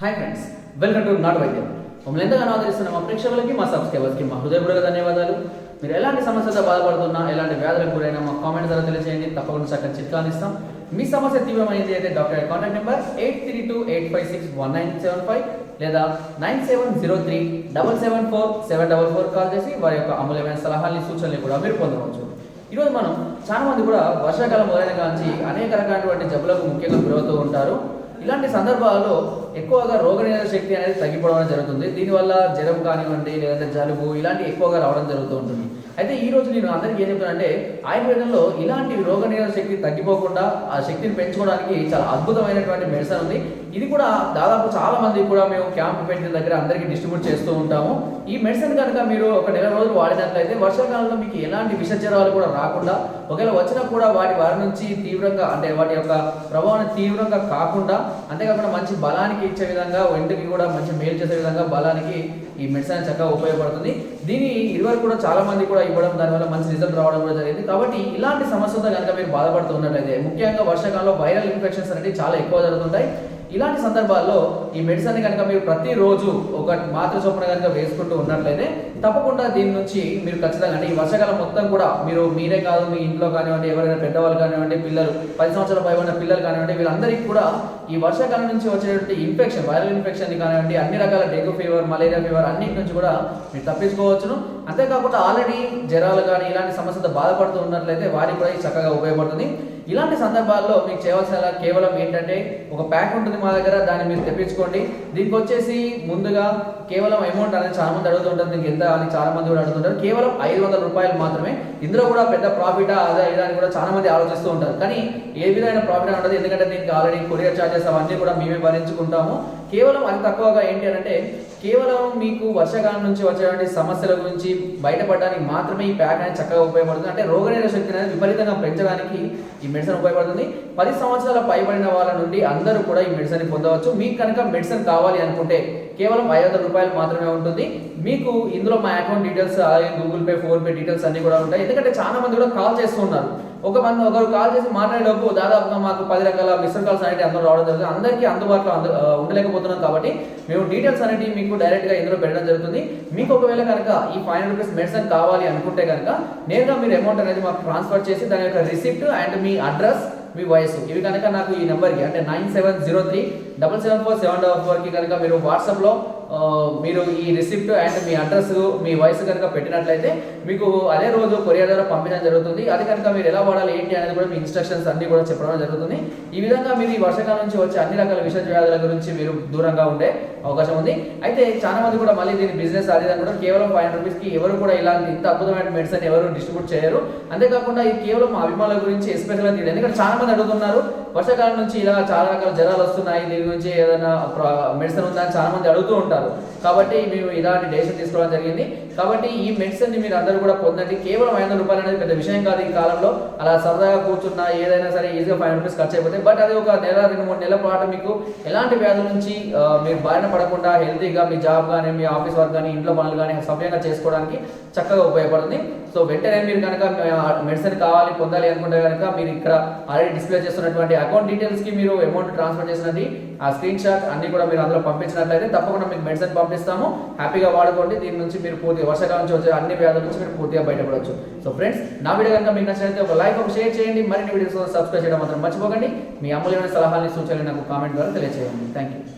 Hi friends welcome to నాట్ వైద్యం మమ్మల్ని ఎంతగానో ఆదరిస్తున్న మా ప్రేక్షకులకి మా సబ్స్క్రైబర్స్కి మా హృదయపూర్వక ధన్యవాదాలు. మీరు ఎలాంటి సమస్యతో బాధపడుతున్నా ఎలాంటి వ్యాధులకు గురైనా మా కామెంట్ ద్వారా తెలియజేయండి తప్పకుండా చక్కని చిట్కాలు ఇస్తాం. మీ సమస్య తీవ్రమైనది అయితే doctor contact number eight three two eight five six one nine seven five లేదా nine seven zero three double seven four seven double four call చేసి వారి యొక్క అమూల్యమైన సలహాలని సూచనలు కూడా మీరు పొందవచ్చు. ఈరోజు మనం చాలా మంది కూడా వర్షాకాలం మొదలైన కాంచి అనేక రకాలైనటువంటి జబ్బులకు ముఖ్యంగా గురవుతూ ఉంటారు. ఇలాంటి సందర్భాల్లో ఎక్కువగా రోగనిరోధక శక్తి అనేది తగ్గిపోవడం జరుగుతుంది. దీనివల్ల జ్వరం కానివ్వండి లేదంటే జలుబు ఇలాంటి ఎక్కువగా రావడం జరుగుతూ ఉంటుంది. అయితే ఈ రోజు నేను అందరికీ ఏం చెప్తానంటే ఆయుర్వేదంలో ఇలాంటి రోగనిరోధక శక్తి తగ్గిపోకుండా ఆ శక్తిని పెంచుకోవడానికి చాలా అద్భుతమైనటువంటి మెడిసిన్ ఉంది. ఇది కూడా దాదాపు చాలా మంది కూడా మేము క్యాంప్ పెట్టిన దగ్గర అందరికీ డిస్ట్రిబ్యూట్ చేస్తూ ఉంటాము. ఈ మెడిసిన్ కనుక మీరు ఒక నెల రోజులు వాడినట్లయితే వర్షాకాలంలో మీకు ఎలాంటి విషజ్వరాలు కూడా రాకుండా ఒకవేళ వచ్చినా కూడా వాటి వారి నుంచి తీవ్రంగా అంటే వాటి యొక్క ప్రభావాన్ని తీవ్రంగా కాకుండా అంతేకాకుండా మంచి బలానికి ఇచ్చే విధంగా ఒంటికి కూడా మంచి మేలు చేసే విధంగా బలానికి ఈ మెడిసిన్ చక్కగా ఉపయోగపడుతుంది. దీన్ని ఇదివరకు కూడా చాలా మంది కూడా ఇవ్వడం దానివల్ల మంచి రిజల్ట్ రావడం కూడా జరిగింది. కాబట్టి ఇలాంటి సమస్యలతో కనుక మీరు బాధపడుతున్నట్లయితే ముఖ్యంగా వర్షాకాలంలో వైరల్ ఇన్ఫెక్షన్స్ అనేవి చాలా ఎక్కువ జరుగుతుంటాయి. ఇలాంటి సందర్భాల్లో ఈ మెడిసిన్ కనుక మీరు ప్రతిరోజు ఒక మాత్ర చొప్పున కనుక వేసుకుంటూ ఉన్నట్లయితే తప్పకుండా దీని నుంచి మీరు ఖచ్చితంగా ఈ వర్షాకాలం మొత్తం కూడా మీరు మీరే కాదు మీ ఇంట్లో కానివ్వండి ఎవరైనా పెద్దవాళ్ళు కానివ్వండి పిల్లలు పది సంవత్సరాల పై ఉన్న పిల్లలు కానివ్వండి వీళ్ళందరికీ కూడా ఈ వర్షాకాలం నుంచి వచ్చేటువంటి ఇన్ఫెక్షన్ వైరల్ ఇన్ఫెక్షన్ కానివ్వండి అన్ని రకాల డెంగ్యూ ఫీవర్ మలేరియా ఫీవర్ అన్నిటి నుంచి కూడా మీరు తప్పించుకోవచ్చును. అంతేకాకుండా ఆల్రెడీ జ్వరాలు కానీ ఇలాంటి సమస్యతో బాధపడుతూ ఉన్నట్లయితే వారికి కూడా ఇది చక్కగా ఉపయోగపడుతుంది. ఇలాంటి సందర్భాల్లో మీకు చేయవలసిన కేవలం ఏంటంటే ఒక ప్యాక్ ఉంటుంది మా దగ్గర దాన్ని మీరు తెప్పించుకోండి. దీనికి వచ్చేసి ముందుగా కేవలం అమౌంట్ అనేది చాలా మంది అడుగుతుంటారు దీనికి ఎంత అని చాలా మంది కూడా అడుగుతుంటారు కేవలం ఐదు వందల రూపాయలు మాత్రమే. ఇందులో కూడా పెద్ద ప్రాఫిట్ అదే ఇదా అని కూడా చాలా మంది ఆలోచిస్తూ ఉంటారు. కానీ ఏ విధమైన ప్రాఫిట్ ఉండదు. ఎందుకంటే దీనికి ఆల్రెడీ కొరియర్ చార్జెస్ అవన్నీ కూడా మేమే భరించుకుంటాము. కేవలం అతి తక్కువగా ఏంటి అని అంటే కేవలం మీకు వర్షాకాలం నుంచి వచ్చేటువంటి సమస్యల గురించి బయటపడడానికి మాత్రమే ఈ ప్యాక్ అనేది చక్కగా ఉపయోగపడుతుంది. అంటే రోగనిరోధక శక్తి అనేది విపరీతంగా పెంచడానికి ఈ మెడిసిన్ ఉపయోగపడుతుంది. పది సంవత్సరాల పైబడిన వాళ్ళ నుండి అందరూ కూడా ఈ మెడిసిన్ పొందవచ్చు. మీకు కనుక మెడిసిన్ కావాలి అనుకుంటే కేవలం ఐదు వందల రూపాయలు మాత్రమే ఉంటుంది. మీకు ఇందులో మా అకౌంట్ డీటెయిల్స్ అలాగే Google Pay phone pay details అన్ని కూడా ఉంటాయి. ఎందుకంటే చాలా మంది కూడా కాల్ చేస్తున్నారు ఒక మంది ఒకరు కాల్ చేసి మాట్లాడేలోపు దాదాపుగా మాకు పది రకాల మిస్టర్ కాల్స్ అనేవి అందరూ రావడం జరుగుతుంది అందరికీ అందుబాటులో అందు ఉండలేకపోతున్నాం కాబట్టి మేము డీటెయిల్స్ అనేవి మీకు డైరెక్ట్గా ఇందులో పెట్టడం జరుగుతుంది. మీకు ఒకవేళ కనుక ఈ ఫైవ్ హండ్రెడ్ రూపీస్ మెడిసిన్ కావాలి అనుకుంటే కనుక నేరుగా మీరు అమౌంట్ అనేది మాకు ట్రాన్స్ఫర్ చేసి దాని యొక్క రిసిప్ట్ అండ్ మీ అడ్రస్ మీ వయసు ఇవి కనుక నాకు ఈ నెంబర్కి అంటే nine seven zero three double seven four seven double ఫోర్కి కనుక మీరు వాట్సాప్లో మీరు ఈ రిసిప్ట్ అండ్ మీ అడ్రస్ మీ వయసు కనుక పెట్టినట్లయితే మీకు అదే రోజు కొరియర్ ద్వారా పంపించడం జరుగుతుంది. అది కనుక మీరు ఎలా వాడాలి ఏంటి అనేది కూడా మీ ఇన్స్ట్రక్షన్స్ అన్ని కూడా చెప్పడం జరుగుతుంది. ఈ విధంగా మీరు ఈ వర్షాకాలం నుంచి వచ్చే అన్ని రకాల విష వ్యాధుల గురించి మీరు దూరంగా ఉండే అవకాశం ఉంది. అయితే చాలా మంది కూడా మళ్ళీ దీని బిజినెస్ అది కూడా కేవలం ఫైవ్ హండ్రెడ్ రూపీస్కి ఎవరు కూడా ఇలాంటి ఇంత అద్భుతమైన మెడిసిన్ ఎవరు డిస్ట్రిబ్యూట్ చేయరు. అంతేకాకుండా ఇది కేవలం అభిమానుల గురించి ఎస్పెషల్గా తీయడం ఎందుకంటే చాలా మంది అడుగుతున్నారు. వర్షాకాలం నుంచి ఇలా చాలా రకాల జ్వరాలు వస్తున్నాయి. దీని గురించి ఏదైనా మెడిసిన్ ఉందా అని చాలా మంది అడుగుతూ ఉంటారు. కాబట్టి మేము ఇలాంటి డెసిషన్ తీసుకోవడం జరిగింది. కాబట్టి ఈ మెడిసిన్ని మీరు అందరూ కూడా పొందండి. కేవలం ఐదు రూపాయలు అనేది పెద్ద విషయం కాదు ఈ కాలంలో. అలా సరదాగా కూర్చున్నా ఏదైనా సరే ఈజీగా ఫైవ్ రూపీస్ ఖర్చు అయిపోతాయి. బట్ అది ఒక నెల రెండు మూడు నెలల పాటు మీకు ఎలాంటి వ్యాధుల నుంచి మీరు బారిన పడకుండా హెల్తీగా మీ జాబ్ కానీ మీ ఆఫీస్ వర్క్ కానీ ఇంట్లో పనులు కానీ సమయంగా చేసుకోవడానికి చక్కగా ఉపయోగపడుతుంది. సో వెంటనే మీరు కనుక మెడిసిన్ కావాలి పొందాలి అనుకుంటే కనుక మీరు ఇక్కడ ఆల్రెడీ డిస్ప్లే చేస్తున్నటువంటి అకౌంట్ డీటెయిల్స్కి మీరు అమౌంట్ ట్రాన్స్ఫర్ చేసినది ఆ స్క్రీన్ షాట్ అన్ని కూడా మీరు అందులో పంపించినట్లయితే తప్పకుండా మీకు మెడిసిన్ పంపిస్తాము. హ్యాపీగా వాడుకోండి. దీని నుంచి మీరు పూర్తి వర్షాకాలం నుంచి వచ్చే అన్ని వ్యాధుల నుంచి మీరు పూర్తిగా బయటపడవచ్చు సో ఫ్రెండ్స్ నా వీడియో కనుక మీకు నచ్చినట్లయితే ఒక లైక్ ఒక షేర్ చేయండి. మరిన్ని వీడియోస్ సబ్స్క్రైబ్ చేయడం మాత్రం మర్చిపోకండి. మీ అమూల్యమైన సలహాలని సూచనలు నాకు కామెంట్ ద్వారా తెలియజేయండి థ్యాంక్ యూ